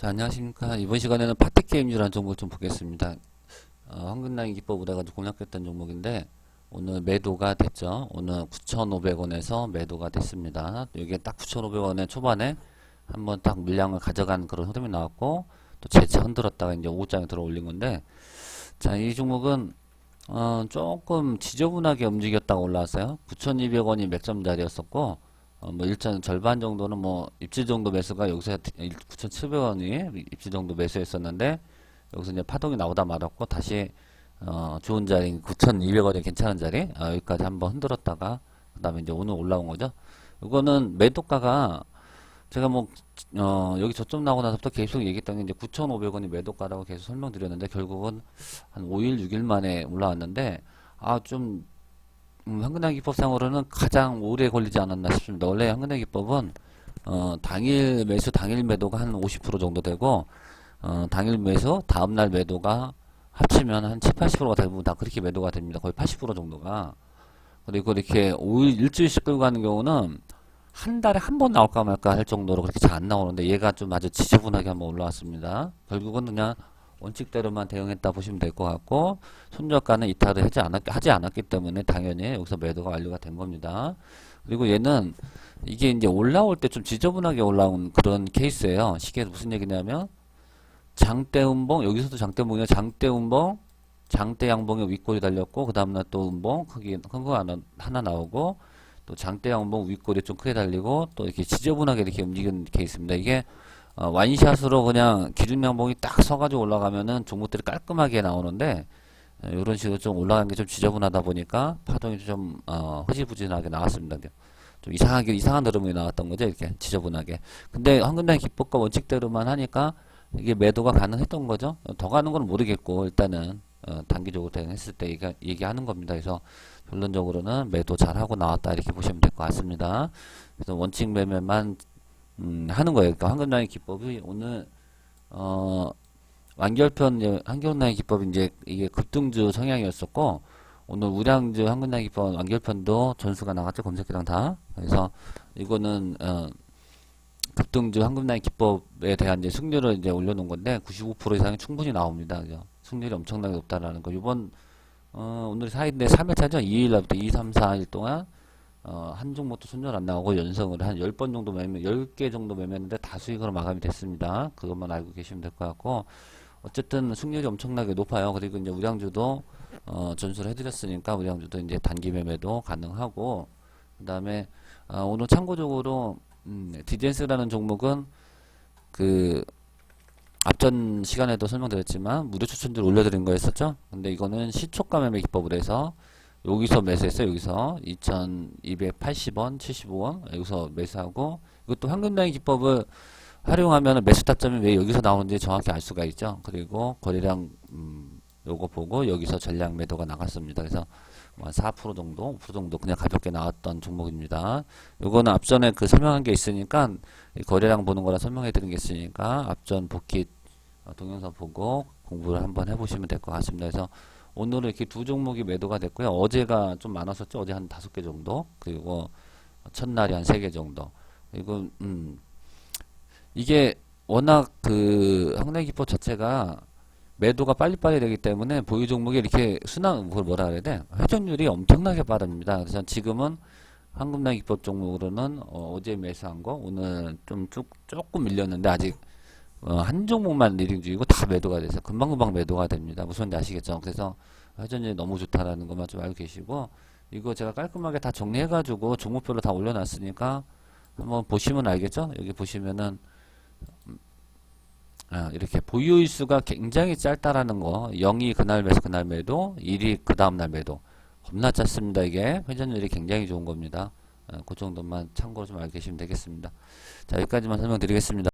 자, 안녕하십니까. 이번 시간에는 파티게임즈라는 종목을 좀 보겠습니다. 어, 황금라인 기법을 해가지고 공략했던 종목인데, 오늘 매도가 됐죠. 오늘 9,500원에서 매도가 됐습니다. 이게 딱 9,500원에 초반에 한번 딱 물량을 가져간 그런 흐름이 나왔고, 또 재차 흔들었다가 이제 5장에 들어 올린 건데, 자, 이 종목은, 어, 조금 지저분하게 움직였다가 올라왔어요. 9,200원이 맥점 자리였었고, 어, 뭐 일단 절반 정도는 뭐 입지 정도 매수가 여기서 9,700원이 입지 정도 매수했었는데 여기서 이제 파동이 나오다 말았고 다시 어, 좋은 자리 9,200원이 괜찮은 자리 어, 여기까지 한번 흔들었다가 그다음에 이제 오늘 올라온 거죠. 이거는 매도가가 제가 뭐 어, 여기 저점 나고 나서부터 계속 얘기했던 게 이제 9,500원이 매도가라고 계속 설명드렸는데 결국은 한 5일 6일 만에 올라왔는데 아 좀 음, 한근당 기법상으로는 가장 오래 걸리지 않았나 싶습니다. 원래 한근당 기법은 어, 당일 매수, 당일 매도가 한 50% 정도 되고 어, 당일 매수, 다음날 매도가 합치면 한 7, 80%가 대부분 다 그렇게 매도가 됩니다. 거의 80% 정도가. 그리고 이렇게 5일, 일주일씩 끌고 가는 경우는 한 달에 한 번 나올까 말까 할 정도로 그렇게 잘 안 나오는데 얘가 좀 아주 지저분하게 한번 올라왔습니다. 결국은 그냥 원칙대로만 대응했다 보시면 될 것 같고 손절가는 이탈을 하지, 않았, 하지 않았기 때문에 당연히 여기서 매도가 완료가 된 겁니다. 그리고 얘는 이게 이제 올라올 때 좀 지저분하게 올라온 그런 케이스예요. 시계 무슨 얘기냐면 장대 음봉 여기서도 장대 음봉이요. 장대 음봉 장대 양봉에 윗골이 달렸고 그 다음날 또 음봉 크기 큰거 하나, 하나 나오고 또 장대 양봉 윗골이 좀 크게 달리고 또 이렇게 지저분하게 이렇게 움직이는 케이스입니다. 이게 어, 와인샷으로 그냥 기준 양봉이 딱 서가지고 올라가면은 종목들이 깔끔하게 나오는데 이런 식으로 좀 올라간 게 좀 지저분하다 보니까 파동이 좀 어, 흐지부진하게 나왔습니다. 좀 이상하게 이상한 흐름이 나왔던 거죠. 이렇게 지저분하게. 근데 황금단 기법과 원칙대로만 하니까 이게 매도가 가능했던 거죠. 어, 더 가는 건 모르겠고 일단은 어, 단기적으로 대응했을 때 얘기, 얘기하는 겁니다. 그래서 결론적으로는 매도 잘 하고 나왔다 이렇게 보시면 될 것 같습니다. 그래서 원칙 매매만 음, 하는 거예요. 그러니까 황금라인 기법이 오늘 어, 완결편 한경라인 기법이 이제 이게 급등주 성향이었었고 오늘 우량주 한근라인 기법 완결편도 전수가 나갔죠 검색기랑 다. 그래서 이거는 어, 급등주 한금라인 기법에 대한 이제 승률을 이제 올려놓은 건데 95% 이상이 충분히 나옵니다. 그죠? 승률이 엄청나게 높다라는 거. 이번 어, 오늘 4일인데 3일차죠. 2일 날부터 2, 3, 4일 동안 어, 한 종목도 손절 안 나오고 연성을 한 10번 정도 매매, 10개 정도 매매했는데 다 수익으로 마감이 됐습니다. 그것만 알고 계시면 될 것 같고, 어쨌든 승률이 엄청나게 높아요. 그리고 이제 우량주도, 어, 전수를 해드렸으니까 우량주도 이제 단기 매매도 가능하고, 그 다음에, 어, 오늘 참고적으로, 음, 디젠스라는 종목은 그, 앞전 시간에도 설명드렸지만, 무료 추천들 올려드린 거였었죠? 근데 이거는 시초가 매매 기법을 해서, 여기서 매수했어요. 여기서 2280원, 75원 여기서 매수하고 이것도 황금단위 기법을 활용하면 매수 타점이 왜 여기서 나오는지 정확히 알 수가 있죠. 그리고 거래량 음, 요거 보고 여기서 전량 매도가 나갔습니다. 그래서 뭐4% 정도, 5% 정도 그냥 가볍게 나왔던 종목입니다. 요거는 앞전에 그 설명한 게 있으니까 거래량 보는 거라 설명해 드린 게 있으니까 앞전 복귀 어, 동영상 보고 공부를 한번 해보시면 될 것 같습니다. 그래서 오늘은 이렇게 두 종목이 매도가 됐고요. 어제가 좀 많았었죠. 어제 한 다섯 개 정도. 그리고 첫날이 한 세 개 정도. 그리고 음 이게 워낙 그 항내 기법 자체가 매도가 빨리빨리 되기 때문에 보유 종목이 이렇게 순환 그걸 뭐라 그래야 돼? 회전율이 엄청나게 빠릅니다. 그래서 지금은 황금당 기법 종목으로는 어, 어제 매수한 거 오늘 좀 쭉 조금 밀렸는데 아직 어, 한 종목만 리딩 중이고 다 매도가 돼서 금방금방 매도가 됩니다. 무슨 아시겠죠? 그래서 회전율이 너무 좋다라는 것만 좀 알고 계시고 이거 제가 깔끔하게 다 정리해가지고 종목별로 다 올려놨으니까 한번 보시면 알겠죠? 여기 보시면은 음, 아, 이렇게 보유일수가 굉장히 짧다라는 거 0이 그날 매수 그날 매도 1이 그 다음날 매도 겁나 짧습니다 이게 회전율이 굉장히 좋은 겁니다 아, 그 정도만 참고로 좀 알고 계시면 되겠습니다 자 여기까지만 설명드리겠습니다